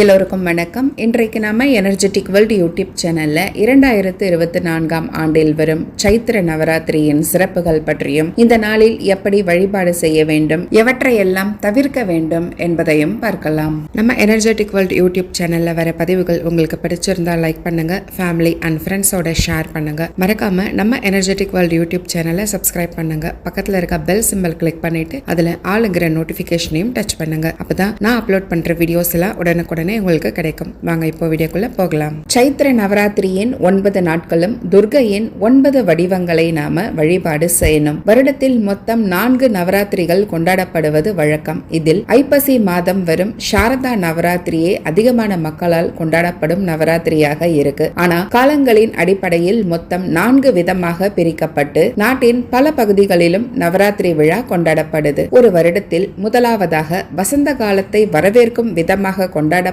எல்லோருக்கும் வணக்கம். இன்றைக்கு நாம எனர்ஜெட்டிக் வேர்ல்டு யூடியூப் சேனல்ல இரண்டாயிரத்து இருபத்தி நான்காம் ஆண்டில் வரும் சைத்திர நவராத்திரியின் சிறப்புகள் பற்றியும் இந்த நாளில் எப்படி வழிபாடு செய்ய வேண்டும் எவற்றையெல்லாம் தவிர்க்க வேண்டும் என்பதையும் பார்க்கலாம். நம்ம எனர்ஜெட்டிக் வேர்ல்டு யூடியூப் சேனல்ல வர பதிவுகள் உங்களுக்கு பிடிச்சிருந்தா லைக் பண்ணுங்க ஃபேமிலி அண்ட் ஃப்ரெண்ட்ஸோட ஷேர் பண்ணுங்க. மறக்காம நம்ம எனர்ஜெட்டிக் வேர்ல்டு யூடியூப் சேனலை சப்ஸ்கிரைப் பண்ணுங்க. பக்கத்துல இருக்க பெல் சிம்பல் கிளிக் பண்ணிட்டு அதுல ஆளுங்கிற நோட்டிபிகேஷனையும் டச் பண்ணுங்க. அப்பதான் நான் அப்லோட் பண்ற வீடியோஸ் எல்லாம் உடனுக்குடன் உங்களுக்கு கிடைக்கும். வாங்க இப்போ வீடியோக்குள்ள போகலாம். சைத்திர நவராத்திரியின் ஒன்பது நாட்களும் துர்கையின் ஒன்பது வடிவங்களை நாம வழிபாடு செய்யணும். வருடத்தில் மொத்தம் நான்கு நவராத்திரிகள் கொண்டாடப்படுவது வழக்கம். இதில் ஐப்பசி மாதம் வரும் சாரதா நவராத்திரியே அதிகமான மக்களால் கொண்டாடப்படும் நவராத்திரியாக இருக்கு. ஆனா காலங்களின் அடிப்படையில் மொத்தம் நான்கு விதமாக பிரிக்கப்பட்டு நாட்டின் பல பகுதிகளிலும் நவராத்திரி விழா கொண்டாடப்படுது. ஒரு வருடத்தில் முதலாவதாக வசந்த காலத்தை வரவேற்கும் விதமாக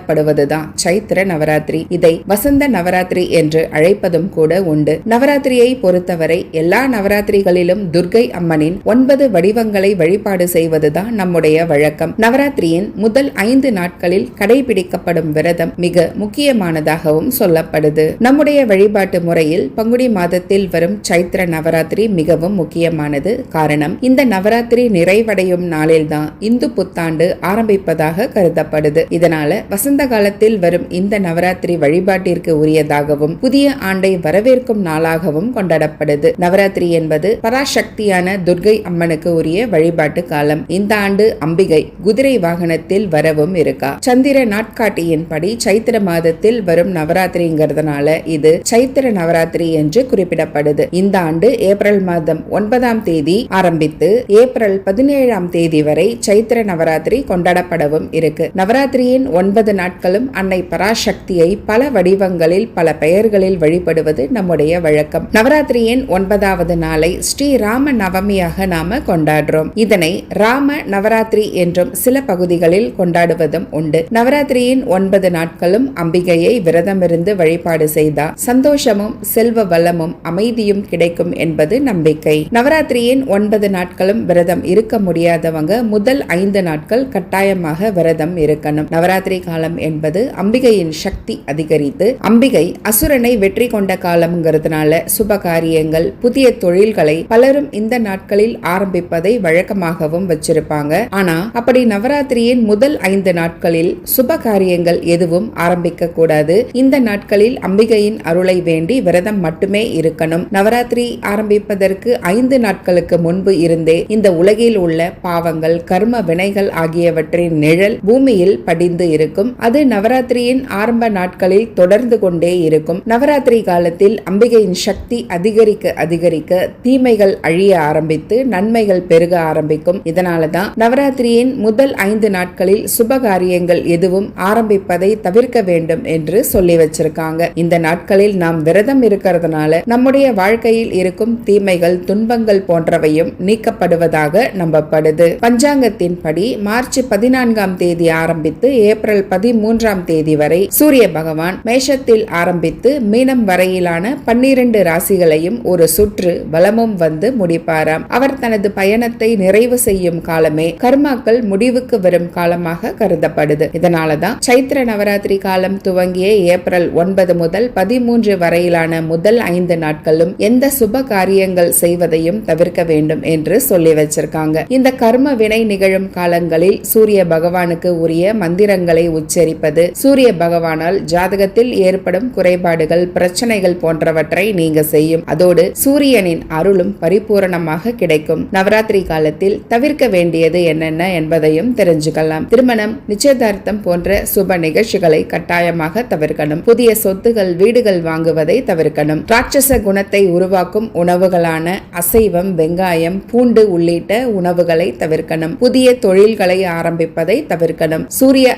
கொண்டாடப்படுவதுதான் சைத்திர நவராத்திரி. இதை வசந்த நவராத்திரி என்று அழைப்பதும் கூட உண்டு. நவராத்திரியை பொறுத்தவரை எல்லா நவராத்திரிகளிலும் துர்கை அம்மனின் ஒன்பது வடிவங்களை வழிபாடு செய்வதுதான் நம்முடைய வழக்கம். நவராத்திரியின் முதல் ஐந்து நாட்களில் கடைபிடிக்கப்படும் விரதம் மிக முக்கியமானதாகவும் சொல்லப்படுது. நம்முடைய வழிபாட்டு முறையில் பங்குடி மாதத்தில் வரும் சைத்திர நவராத்திரி மிகவும் முக்கியமானது. காரணம் இந்த நவராத்திரி நிறைவடையும் நாளில்தான் இந்து புத்தாண்டு ஆரம்பிப்பதாக கருதப்படுது. இதனால வசந்த காலத்தில் வரும் இந்த நவராத்திரி வழிபாட்டிற்கு உரியதாகவும் புதிய ஆண்டை வரவேற்கும் நாளாகவும் கொண்டாடப்படுது. நவராத்திரி என்பது பராசக்தியான துர்கை அம்மனுக்கு உரிய வழிபாட்டு காலம். இந்த ஆண்டு அம்பிகை குதிரை வாகனத்தில் வரவும் இருக்கா? சந்திர நாட்காட்டியின்படி சைத்திர மாதத்தில் வரும் நவராத்திரிங்கிறதுனால இது சைத்திர நவராத்திரி என்று குறிப்பிடப்படுது. இந்த ஆண்டு ஏப்ரல் மாதம் ஒன்பதாம் தேதி ஆரம்பித்து ஏப்ரல் பதினேழாம் தேதி வரை சைத்திர நவராத்திரி கொண்டாடப்படவும் இருக்கு. நவராத்திரியின் ஒன்பது நாட்களும் அன்னை பராசக்தியை பல வடிவங்களில் பல பெயர்களில் வழிபடுவது நம்முடைய வழக்கம். நவராத்திரியின் ஒன்பதாவது நாளை ஸ்ரீ ராம நவமியாக நாம கொண்டாடுறோம். இதனை ராம நவராத்திரி என்றும் சில பகுதிகளில் கொண்டாடுவதும் உண்டு. நவராத்திரியின் ஒன்பது நாட்களும் அம்பிகையை விரதமிருந்து வழிபாடு செய்தா சந்தோஷமும் செல்வ வளமும் அமைதியும் கிடைக்கும் என்பது நம்பிக்கை. நவராத்திரியின் ஒன்பது நாட்களும் விரதம் இருக்க முடியாதவங்க முதல் ஐந்து நாட்கள் கட்டாயமாக விரதம் இருக்கணும். நவராத்திரி கால காலம் என்பது அம்பிகையின் சக்தி அதிகரித்து அம்பிகை அசுரனை வெற்றி கொண்ட காலம்ங்கிறதுனால சுப காரியங்கள் புதிய தொழில்களை பலரும் இந்த நாட்களில் ஆரம்பிப்பதை வழக்கமாகவும் வச்சிருப்பாங்க. ஆனா அப்படி நவராத்திரியின் முதல் ஐந்து நாட்களில் சுப காரியங்கள் எதுவும் ஆரம்பிக்க கூடாது இந்த நாட்களில் அம்பிகையின் அருளை வேண்டி விரதம் மட்டுமே இருக்கணும். நவராத்திரி ஆரம்பிப்பதற்கு ஐந்து நாட்களுக்கு முன்பு இருந்தே இந்த உலகில் உள்ள பாவங்கள் கர்ம வினைகள் ஆகியவற்றின் நிழல் பூமியில் படிந்து இருக்கும். அது நவராத்திரியின் ஆரம்ப நாட்களில் தொடர்ந்து கொண்டே இருக்கும். நவராத்திரி காலத்தில் அம்பிகையின் சக்தி அதிகரிக்க அதிகரிக்க தீமைகள் அழிய ஆரம்பித்து நன்மைகள் பெருக ஆரம்பிக்கும். இதனால தான் நவராத்திரியின் முதல் ஐந்து நாட்களில் சுப காரியங்கள் எதுவும் ஆரம்பிப்பதை தவிர்க்க வேண்டும் என்று சொல்லி வச்சிருக்காங்க. இந்த நாட்களில் நாம் விரதம் இருக்கிறதுனால நம்முடைய வாழ்க்கையில் இருக்கும் தீமைகள் துன்பங்கள் போன்றவையும் நீக்கப்படுவதாக நம்பப்படுது. பஞ்சாங்கத்தின் படி மார்ச் பதினான்காம் தேதி ஆரம்பித்து ஏப்ரல் பதிமூன்றாம் தேதி வரை சூரிய பகவான் மேஷத்தில் ஆரம்பித்து மீனம் வரையிலான பன்னிரண்டு ராசிகளையும் ஒரு சுற்று வலமும் வந்து முடிப்பாராம். அவர் தனது பயணத்தை நிறைவு செய்யும் காலமே கர்மாக்கள் முடிவுக்கு வரும் காலமாக கருதப்படுது. இதனாலதான் சைத்திர நவராத்திரி காலம் துவங்கிய ஏப்ரல் ஒன்பது முதல் பதிமூன்று வரையிலான முதல் ஐந்து நாட்களும் எந்த சுப காரியங்கள் செய்வதையும் தவிர்க்க வேண்டும் என்று சொல்லி வச்சிருக்காங்க. இந்த கர்ம வினை நிகழும் காலங்களில் சூரிய பகவானுக்கு உரிய மந்திரங்களை உச்ச உச்சரிப்பது. சூரிய பகவானால் ஜாதகத்தில் ஏற்படும் குறைபாடுகள் பிரச்சனைகள் போன்றவற்றை நீங்க செய்யும். அதோடு சூரியனின் அருளும் பரிபூரணமாக கிடைக்கும். நவராத்திரி காலத்தில் தவிர்க்க வேண்டியது என்னென்ன என்பதையும் தெரிஞ்சுக்கலாம். திருமணம் நிச்சயதார்த்தம் போன்ற சுப நிகழ்ச்சிகளை கட்டாயமாக தவிர்க்கணும். புதிய சொத்துகள் வீடுகள் வாங்குவதை தவிர்க்கணும். ராட்சச குணத்தை உருவாக்கும் உணவுகளான அசைவம் வெங்காயம் பூண்டு உள்ளிட்ட உணவுகளை தவிர்க்கணும். புதிய தொழில்களை ஆரம்பிப்பதை தவிர்க்கணும். சூரிய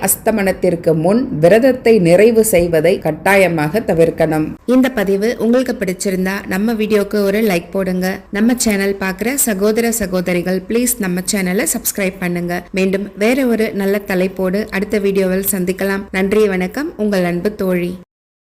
அஸ்தமனத்திற்கு முன் விரதத்தை நிறைவு செய்வதை கட்டாயமாக தவிர்க்கணும். இந்த பதிவு உங்களுக்கு பிடிச்சிருந்தா நம்ம வீடியோக்கு ஒரு லைக் போடுங்க. நம்ம சேனல் பார்க்குற சகோதர சகோதரிகள் ப்ளீஸ் நம்ம சேனலை சப்ஸ்கிரைப் பண்ணுங்க. மீண்டும் வேற ஒரு நல்ல தலைப்போடு அடுத்த வீடியோவில் சந்திக்கலாம். நன்றி வணக்கம். உங்கள் அன்பு தோழி.